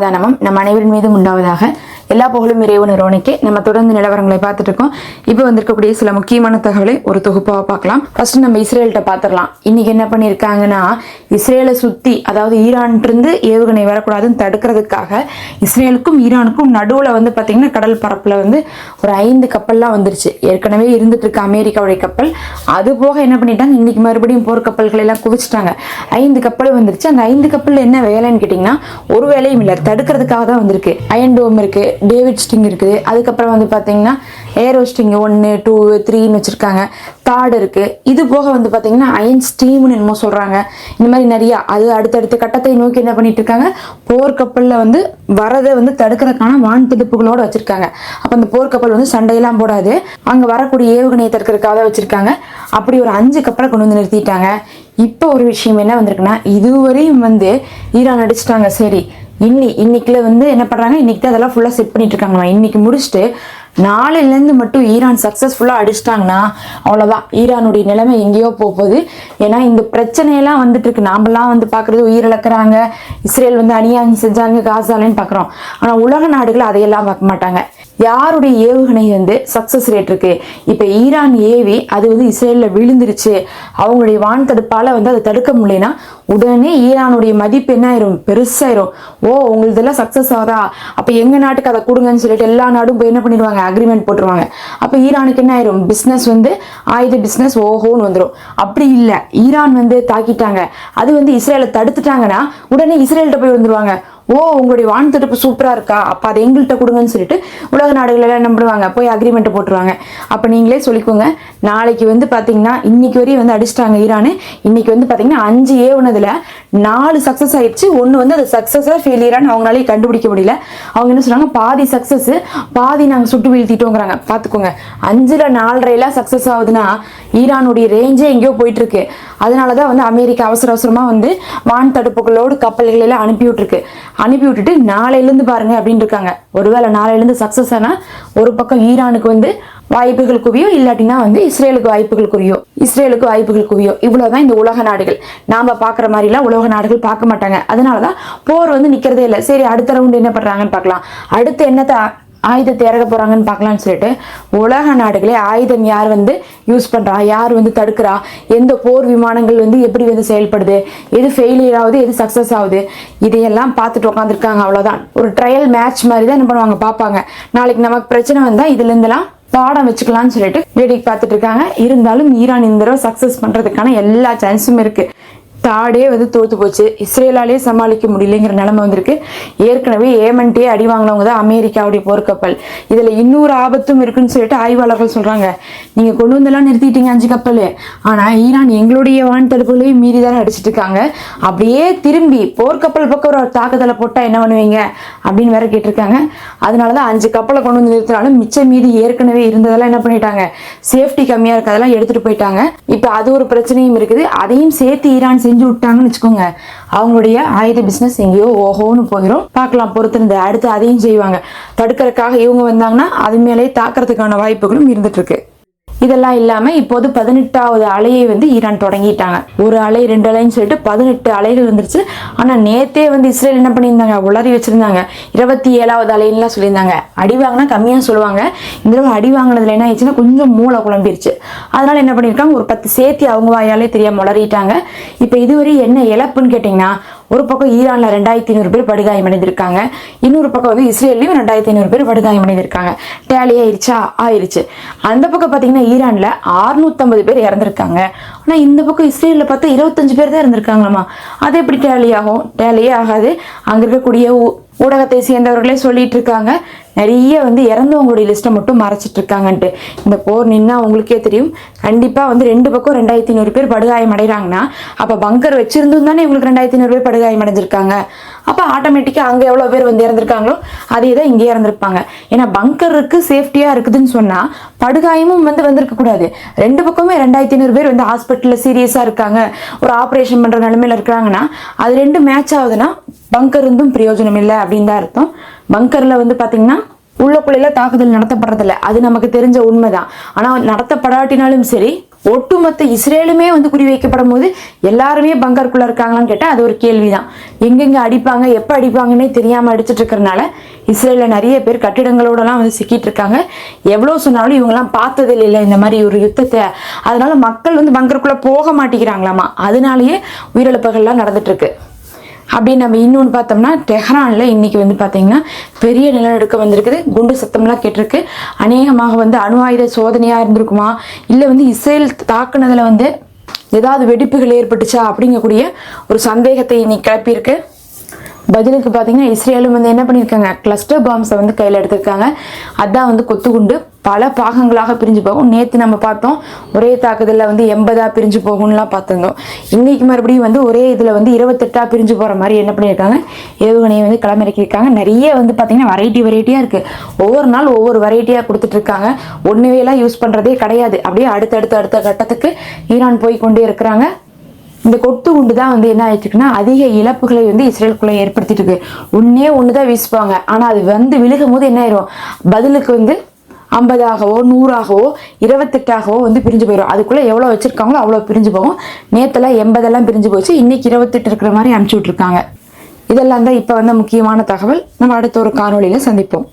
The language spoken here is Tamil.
தானமும் நம் அனைவரின் மீதும் உண்டாவதாக எல்லா புகழும் இறைவன் இறைவனுக்கு. நம்ம தொடர்ந்து நிலவரங்களை பார்த்துட்டு இருக்கோம் இப்போ வந்திருக்கக்கூடிய சில முக்கியமான தகவலை ஒரு தொகுப்பாக பார்க்கலாம். ஃபர்ஸ்ட் நம்ம இஸ்ரேல்கிட்ட பார்த்துடலாம். இன்னைக்கு என்ன பண்ணியிருக்காங்கன்னா இஸ்ரேலை சுற்றி அதாவது ஈரான்ட்டிருந்து ஏவுகணை வரக்கூடாதுன்னு தடுக்கிறதுக்காக இஸ்ரேலுக்கும் ஈரானுக்கும் நடுவில் வந்து பார்த்தீங்கன்னா கடல் பரப்பில் வந்து ஒரு ஐந்து கப்பல்லாம் வந்துருச்சு. ஏற்கனவே இருந்துட்டு இருக்க அமெரிக்காவுடைய கப்பல். அது போக என்ன பண்ணிட்டாங்க? இன்னைக்கு மறுபடியும் போர் கப்பல்களை எல்லாம் குவிச்சிட்டாங்க. ஐந்து கப்பலும் வந்துருச்சு. அந்த ஐந்து கப்பலில் என்ன வேலைன்னு கேட்டிங்கன்னா ஒரு வேலையும் இல்லை. தடுக்கிறதுக்காக தான் வந்திருக்கு. அயன் டோம் இருக்குது டேவிட் ஸ்டிங் இருக்குது. அதுக்கப்புறம் வந்து பார்த்தீங்கன்னா ஏரோ ஸ்டிங் ஒன்று டூ த்ரீன்னு வச்சுருக்காங்க. தாடு இருக்குது இது போக வந்து பார்த்தீங்கன்னா அயன் ஸ்டீம்னு என்னமோ சொல்கிறாங்க இந்த மாதிரி நிறையா அது அடுத்தடுத்த கட்டத்தை நோக்கி என்ன பண்ணிட்டு இருக்காங்க? போர்க்கப்பலில் வந்து வரதை வந்து தடுக்கிறதுக்கான வான் துடுப்புகளோடு வச்சுருக்காங்க. அப்போ அந்த போர்க்கப்பல் வந்து சண்டையெல்லாம் போடாது. அங்கே வரக்கூடிய ஏவுகணையை தடுக்கிறதுக்காக வச்சுருக்காங்க. அப்படி ஒரு அஞ்சு கப்பலை கொண்டு வந்து நிறுத்திட்டாங்க. இப்போ ஒரு விஷயம் என்ன வந்திருக்குன்னா இதுவரையும் வந்து ஈரான் அடிச்சிட்டாங்க. சரி இன்னி இன்னைக்குல வந்து என்ன பண்ணுறாங்க இன்னைக்கு தான் அதெல்லாம் ஃபுல்லாக செட் பண்ணிட்டு இருக்காங்களா இன்னைக்கு முடிச்சுட்டு நாளையிலேருந்து மட்டும் ஈரான் சக்ஸஸ்ஃபுல்லாக அடிச்சிட்டாங்கன்னா அவ்வளோதான் ஈரானுடைய நிலைமை எங்கேயோ போகுது. ஏன்னா இந்த பிரச்சனையெல்லாம் வந்துட்டு இருக்கு. நாமெல்லாம் வந்து பார்க்குறது உயிரிழக்கிறாங்க இஸ்ரேல் வந்து அநியாயம் செஞ்சாங்க காசாலன்னு பார்க்குறோம். ஆனால் உலக நாடுகள் அதையெல்லாம் பார்க்க மாட்டாங்க. யாருடைய ஏவுகணை வந்து சக்சஸ் ரேட் இருக்கு? இப்போ ஈரான் ஏவி அது வந்து இஸ்ரேலில் விழுந்துருச்சு. அவங்களுடைய வான் தடுப்பால் வந்து அதை தடுக்க முடியலனா உடனே ஈரானுடைய மதிப்பு என்ன ஆயிரும்? பெருசாயிரும். ஓ உங்களுதெல்லாம் சக்ஸஸ் ஆகுதா? அப்போ எங்கள் நாட்டுக்கு அதை கொடுங்கன்னு சொல்லிட்டு எல்லா நாடும் போய் என்ன பண்ணிடுவாங்க? அக்ரிமெண்ட் போட்டுருவாங்க. அப்போ ஈரானுக்கு என்ன ஆயிரும்? பிஸ்னஸ் வந்து ஆயுத பிஸ்னஸ் ஓஹோன்னு வந்துடும் அப்படி இல்லை. ஈரான் வந்து தாக்கிட்டாங்க. அது வந்து இஸ்ரேலை தடுத்துட்டாங்கன்னா உடனே இஸ்ரேல்கிட்ட போய் வந்துருவாங்க ஓ உங்களுடைய வான் தடுப்பு சூப்பராக இருக்கா? அப்போ அதை எங்கள்கிட்ட கொடுங்கன்னு சொல்லிட்டு உலக நாடுகள் எல்லாம் நம்பிடுவாங்க போய் அக்ரிமெண்ட்டை போட்டுருவாங்க. அப்போ நீங்களே சொல்லிக்கோங்க. நாளைக்கு வந்து பார்த்தீங்கன்னா இன்னைக்கு வரையும் வந்து அடிச்சிட்டாங்க ஈரானு. இன்னைக்கு வந்து பார்த்தீங்கன்னா அஞ்சு ஏவுனதுல நாலு சக்ஸஸ் ஆயிடுச்சு. ஒன்று வந்து அது சக்ஸஸாக ஃபெயிலியரானு அவங்களாலே கண்டுபிடிக்க முடியல. அவங்க என்ன சொன்னாங்க பாதி சக்ஸஸ் பாதி நாங்கள் சுட்டு வீழ்த்திட்டோங்கிறாங்க. பார்த்துக்கோங்க அஞ்சில் நாலரைலாம் சக்ஸஸ் ஆகுதுன்னா ஈரானுடைய ரேஞ்சே எங்கேயோ போயிட்டுருக்கு. அதனால தான் வந்து அமெரிக்கா அவசர அவசரமாக வந்து வான் தடுப்புகளோடு கப்பல்களெல்லாம் அனுப்பி விட்டுருக்கு அனுப்பி விட்டுட்டு நாளையிலேருந்து பாருங்க அப்படின்னு இருக்காங்க. ஒருவேளை நாளையிலேருந்து சக்ஸஸ் ஆனால் ஒரு பக்கம் ஈரானுக்கு வந்து வாய்ப்புகள் குவியோ இல்லாட்டினா வந்து இஸ்ரேலுக்கு வாய்ப்புகள் குவியோ. இஸ்ரேலுக்கு வாய்ப்புகள் குவியோ. இவ்வளவுதான் இந்த உலக நாடுகள். நாம பாக்குற மாதிரிலாம் உலக நாடுகள் பார்க்க மாட்டாங்க. அதனாலதான் போர் வந்து நிக்கிறதே இல்லை. சரி அடுத்த ரவுண்டு என்ன பண்றாங்கன்னு பார்க்கலாம். அடுத்து என்னத்தை ஆயுதத்தை இறக்க போகிறாங்கன்னு பார்க்கலான்னு சொல்லிட்டு உலக நாடுகளே ஆயுதம் யார் வந்து யூஸ் பண்ணுறா யார் வந்து தடுக்கிறா? எந்த போர் விமானங்கள் வந்து எப்படி வந்து செயல்படுது? எது ஃபெயிலியர் ஆகுது? எது சக்ஸஸ் ஆகுது? இதையெல்லாம் பார்த்துட்டு உட்காந்துருக்காங்க அவ்வளோதான் ஒரு ட்ரையல் மேட்ச் மாதிரி தான் என்ன பண்ணுவாங்க பார்ப்பாங்க. நாளைக்கு நமக்கு பிரச்சனை வந்தால் இதுலேருந்துலாம் பாடம் வச்சுக்கலாம்னு சொல்லிட்டு வேடிக்கை பார்த்துட்டு இருக்காங்க. இருந்தாலும் ஈரான் இந்த தடவை சக்ஸஸ் பண்ணுறதுக்கான எல்லா சான்ஸும் இருக்குது தாடே வந்து தோத்து போச்சு. இஸ்ரேலாலே சமாளிக்க முடியலைங்கிற நிலைமை வந்திருக்கு. ஏற்கனவே ஏமன்ட்டே அடி வாங்கினவங்க தான் அமெரிக்காவுடைய போர்க்கப்பல். இதில் இன்னொரு ஆபத்தும் இருக்குன்னு சொல்லிட்டு ஆய்வாளர்கள் சொல்கிறாங்க நீங்கள் கொண்டு வந்தெல்லாம் நிறுத்திட்டீங்க அஞ்சு கப்பல். ஆனால் ஈரான் எங்களுடைய வான் தடுப்புகளையும் மீறி தானே அடிச்சிட்டு இருக்காங்க. அப்படியே திரும்பி போர்க்கப்பல் பக்கம் ஒரு தாக்குதலை போட்டால் என்ன பண்ணுவீங்க? அப்படின்னு வேற கேட்டிருக்காங்க. அதனால தான் அஞ்சு கப்பலை கொண்டு வந்து நிறுத்தினாலும் மிச்சம் மீதி ஏற்கனவே இருந்ததெல்லாம் என்ன பண்ணிட்டாங்க? சேஃப்டி கம்மியாக இருக்கிறதெல்லாம் எடுத்துகிட்டு போயிட்டாங்க. இப்போ அது ஒரு பிரச்சனையும் இருக்குது. அதையும் சேர்த்து ஈரான் செஞ்சு விட்டாங்கன்னு வச்சுக்கோங்க. அவங்களுடைய ஆயுத பிசினஸ் எங்கேயோ ஓஹோன்னு போயிடும் பார்க்கலாம் பொறுத்திருந்து. அடுத்து அதையும் செய்வாங்க. தடுக்கிறதுக்காக இவங்க வந்தாங்கன்னா அது மேலே தாக்குறதுக்கான வாய்ப்புகளும் இருந்துட்டு இருக்கு. இதெல்லாம் இல்லாம இப்போது பதினெட்டாவது அலையை வந்து ஈரான் தொடங்கிட்டாங்க. ஒரு அலை ரெண்டு அலைன்னு சொல்லிட்டு பதினெட்டு அலைகள் வந்துருச்சு. ஆனா நேத்தே வந்து இஸ்ரேல் என்ன பண்ணியிருந்தாங்க? உளறி வச்சிருந்தாங்க. இருபத்தி ஏழாவது அலைன்னுலாம் சொல்லியிருந்தாங்க. அடி வாங்கினா கம்மியா சொல்லுவாங்க. இந்த தடவை அடி வாங்கினதுல என்ன ஆயிடுச்சுன்னா கொஞ்சம் மூளை குழம்பிருச்சு. அதனால என்ன பண்ணியிருக்காங்க? ஒரு பத்து சேர்த்தி அவங்க வாயாலே தெரியாம உளறிட்டாங்க. இப்போ இதுவரை என்ன இழப்புன்னு கேட்டிங்கன்னா ஒரு பக்கம் ஈரானில் ரெண்டாயிரத்தி ஐநூறு பேர் படுகாயமடைந்திருக்காங்க இன்னொரு பக்கம் வந்து இஸ்ரேல்லையும் ரெண்டாயிரத்தி ஐநூறு பேர் படுகாயமடைந்திருக்காங்க டேலி ஆயிடுச்சா ஆயிடுச்சு அந்த பக்கம் பார்த்தீங்கன்னா ஈரானில் 650 பேர் இறந்துருக்காங்க. ஆனால் இந்த பக்கம் இஸ்ரேலில் பார்த்தா இருபத்தஞ்சு பேர் தான் இருந்திருக்காங்களாமா அது எப்படி டேலி ஆகும்? டேலியே ஆகாது. அங்கே இருக்கக்கூடிய ஊ- ஊடகத்தை சேர்ந்தவர்களே சொல்லிட்டு இருக்காங்க. நிறைய வந்து இறந்தவங்களுடைய லிஸ்ட்டை மட்டும் மறைச்சிட்டு இருக்காங்கன்ட்டு. இந்த போர் நின்னா உங்களுக்கே தெரியும். கண்டிப்பா வந்து ரெண்டு பக்கம் ரெண்டாயிரத்தி ஐநூறு பேர் படுகாயம் அடைகிறாங்கன்னா அப்ப பங்கர் வச்சிருந்தும் தானே இவங்களுக்கு ரெண்டாயிரத்தி ஐநூறு பேர் படுகாயம் அடைஞ்சிருக்காங்க அப்போ ஆட்டோமேட்டிக்காக அங்கே எவ்வளோ பேர் வந்து இறந்துருக்காங்களோ அதே தான் இங்கே இறந்துருப்பாங்க. ஏன்னா பங்கருக்கு சேஃப்டியாக இருக்குதுன்னு சொன்னால் படுகாயமும் வந்து வந்திருக்கக்கூடாது ரெண்டு பக்கமே ரெண்டாயிரத்தி ஐநூறு பேர் வந்து ஹாஸ்பிட்டலில் சீரியஸாக இருக்காங்க. ஒரு ஆப்ரேஷன் பண்ணுற நிலமையில் இருக்கிறாங்கன்னா அது ரெண்டு மேட்ச் ஆகுதுன்னா பங்கர் இருந்தும் பிரயோஜனம் இல்லை அப்படின்னு தான் அர்த்தம். பங்கரில் வந்து பார்த்திங்கன்னா உள்ளக்குள்ளையில் தாக்குதல் நடத்தப்படுறதில்ல. அது நமக்கு தெரிஞ்ச உண்மைதான். ஆனால் நடத்தப்படாட்டினாலும் சரி ஒட்டுமொத்த இஸ்ரேலுமே வந்து குறிவைக்கப்படும் போது எல்லாருமே பங்கருக்குள்ள இருக்காங்களான்னு கேட்டால் அது ஒரு கேள்விதான். எங்கெங்க அடிப்பாங்க எப்போ அடிப்பாங்கன்னே தெரியாம அடிச்சிட்டு இருக்கிறனால இஸ்ரேலில் நிறைய பேர் கட்டிடங்களோடலாம் வந்து சிக்கிட்டு இருக்காங்க. எவ்வளோ சொன்னாலும் இவங்கெல்லாம் பார்த்தது இல்லை இந்த மாதிரி ஒரு யுத்தத்தை. அதனால மக்கள் வந்து பங்கருக்குள்ள போக மாட்டேங்கிறாங்களாமா? அதனாலேயே உயிரிழப்புகள்லாம் நடந்துட்டு இருக்கு. அப்படி நம்ம இன்னொன்று பார்த்தோம்னா டெஹ்ரானில் இன்னைக்கு வந்து பார்த்தீங்கன்னா பெரிய நிலநடுக்கம் வந்திருக்குது. குண்டு சத்தம்லாம் கேட்டிருக்கு. அநேகமாக வந்து அணு ஆயுத சோதனையாக இருந்திருக்குமா? இல்லை வந்து இஸ்ரேல் தாக்குனதில் வந்து ஏதாவது வெடிப்புகள் ஏற்பட்டுச்சா? அப்படிங்கக்கூடிய ஒரு சந்தேகத்தை இன்னைக்கு கிளப்பியிருக்கு. பதிலுக்கு பார்த்தீங்கன்னா இஸ்ரேலும் வந்து என்ன பண்ணியிருக்காங்க? கிளஸ்டர் பாம்ஸை வந்து கையில் எடுத்திருக்காங்க. அதான் வந்து கொத்துக்குண்டு பல பாகங்களாக பிரிஞ்சு போகும். நேற்று நம்ம பார்த்தோம் ஒரே தாக்குதலில் வந்து எண்பதாக பிரிஞ்சு போகும்லாம் பார்த்துருந்தோம். இன்றைக்கு மறுபடியும் வந்து ஒரே இதில் வந்து இருபத்தெட்டாக பிரிஞ்சு போகிற மாதிரி என்ன பண்ணியிருக்காங்க? ஏவுகணையை வந்து களமிறக்கியிருக்காங்க. நிறைய வந்து பார்த்திங்கன்னா வெரைட்டி வெரைட்டியாக இருக்குது ஒவ்வொரு நாள் ஒவ்வொரு வெரைட்டியாக கொடுத்துட்ருக்காங்க ஒன்றுவேலாம் யூஸ் பண்ணுறதே கிடையாது. அப்படியே அடுத்தடுத்த அடுத்த கட்டத்துக்கு ஈரான் போய் கொண்டே இருக்கிறாங்க. இந்த கொத்து உண்டு தான் வந்து என்ன ஆயிடுச்சுன்னா அதிக இழப்புகளை வந்து இஸ்ரேலுக்குள்ள ஏற்படுத்திட்டு இருக்கு. ஒன்னே ஒன்று தான் வீசுவாங்க. ஆனால் அது வந்து விழுகும் போது என்ன ஆயிரும்? பதிலுக்கு வந்து ஐம்பதாகவோ நூறாகவோ இருபத்தெட்டாகவோ வந்து பிரிஞ்சு போயிடும் அதுக்குள்ளே எவ்வளோ வச்சுருக்காங்களோ அவ்வளோ பிரிஞ்சு போகும். நேற்றுலாம் எண்பதெல்லாம் பிரிஞ்சு போச்சு. இன்றைக்கி இருபத்தெட்டு இருக்கிற மாதிரி அனுப்பிச்சி விட்ருக்காங்க இதெல்லாம் தான் இப்போ வந்த முக்கியமான தகவல். நம்ம அடுத்த ஒரு காணொளியில் சந்திப்போம்.